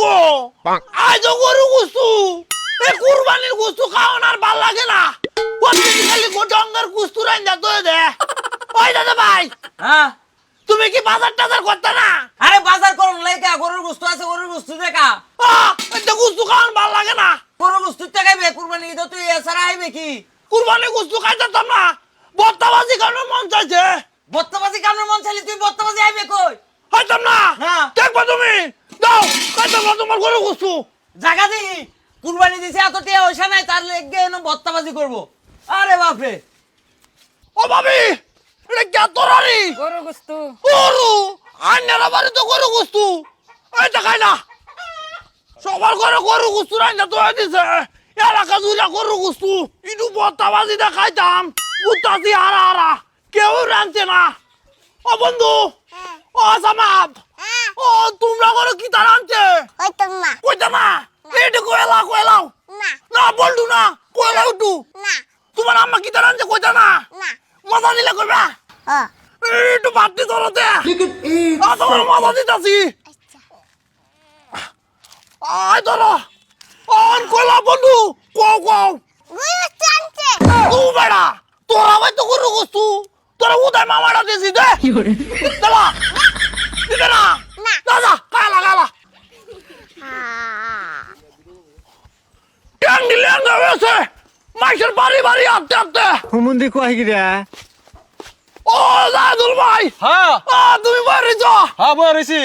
গো। আজ গরু গুস্তু। এ কুরবানির গুস্তু খাওয়ান আর ভালো লাগে না। প্রত্যেক খালি গোটঙ্গার গুস্তু রাইন্দা তো দে। ওই দাদা ভাই হ্যাঁ? তুমি কি বাজার টাজার করতে না? আরে বাজার করুন লাইকা গরুর বস্তু আছে গরুর বস্তু দেখা। এটা গুস্তু খাওয়ান ভালো লাগে না। গরুর বস্তু টাকাইবে কুরবানি ঈদ তুই এছাড়া আইবে কি? কুরবানি গুস্তু খাইতাম না। বর্তাবাজি কারণে মন চাইছে। বত্তাবাজি কামড় মন চাইলে তুই বত্তাবাজি আইবে কই? খাইতাম না। না। দেখবা তুমি না তোমার গরু গুস্তু জাগা দি কুরবানি দিছে এত টিয়া পয়সা নাই তার লেগে এনে বত্তাবাজি করব। আরে বাপরে। ও ভাবি এটা কে তোরারি গরু গুস্তু গরু? আন্যারা বাড়ি তো গরু গুস্তু এটা খাই না। সবার ঘরে গরু গুস্তু রাইনা তো দিছে। এলাকা জুড়ে গরু গুস্তু ইটু বত্তাবাজি দা খাইতাম। উত্তাসি হারা হারা। কেউ রাঁধছে না। ও বন্ধু ও সামাদ ও তোমরা ঘরে কি তার আনছে? হইতাম না কইতা না এইটু কয়লা কয়লাও না না বলটু না কয়লা উঠু। না তোমার আম্মা কি তার আনছে কইতা না? না মজা নিলে কইবা? ও একটু ভাবতে ধরতে তোমার মজা দিতাছি। আয় ধরো। অন কইলা বন্ধু কও কও। তু বেড়া। তোরা ভাই তো গরু গস্তু তোরা উদয় মামাটা দিছি দে। দেলা দিতে না। না। না কালা কালা। ট্যাং দিলে হয়েছে মাইসের বাড়ি বাড়ি আটতে আটতে হুমুন্দি কয় গিরা ও জাদুল ভাই। হ্যাঁ। আ, তুমি বাড়িছ হ্যাঁ রইছি।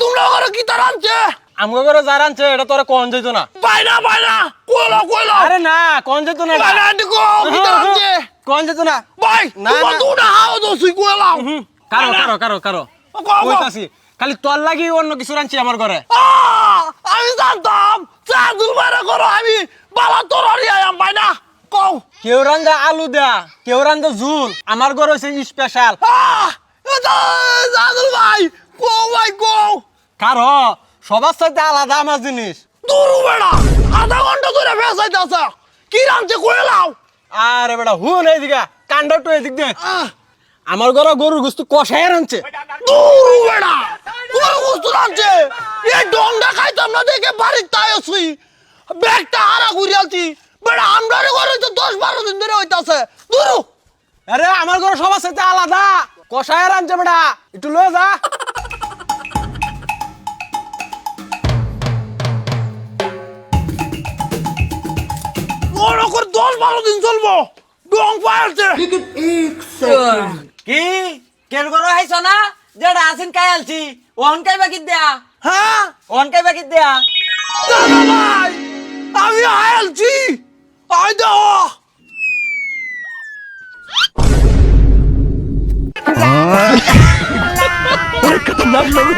তোমরা ঘরে কি তার আনছে? আমগো করে যার আনছে এটা তোরা কোন যাইতো না। বাইনা বাইনা কইলো কইলো আরে না কোন যাইতো না। বাইনা দিকো কি তার আনছে? কোন যাইতো না। ভাই না, না। দুটা হাও দোসি কইলো হুম, কারও কারও কারও কারও। কইতাছি। খালি তোর লাগি অন্য কিছু আনছি আমার ঘরে। আমি জানতাম জাদুল বাইরে করো আমি বালা তোরারি আয়াম বাইনা কও। কেউ রান্দা আলু দেয়া কেউ রান্দা ঝুল আমার ঘর হচ্ছে স্পেশাল জাদুল ভাই কও ভাই কও। কারও সবার সাথে আলাদা আমার জিনিস। দুরু বেড়া আধা ঘণ্টা ধরে ফেসাইতেছে কি রানছে কইলাও আরে বেটা হুন এইদিকে কাণ্ডটো এদিক দে আমার ঘরে গরুর গুস্তু কষাই রানছে দুরু বেড়া। গরু গুস্তু রানছে এই ডংটা খাইতাম না দেখে বাড়ির তাই আছি। ব্যাগটা হারা ঘুরিয়ালছি বেড়া আমরা ঘরে তো দশ বারো দিন ধরে হইতাছে। দুরু আরে আমার ঘরে সবার সাথে আলাদা। কষাই রানছে বেটা একটু লয়ে যা। দশ বারো দিন চলবো। ডং পায়ালছে কি? কেন করো হাইছ না? যেটা আসিন কাই আলছি? ওহন কাই বাকি দেয়া? হ্যাঁ? ওহন কাই বাকি দেয়া? ভাই আমি আয়ালছি আই দাও খতরনাক লোক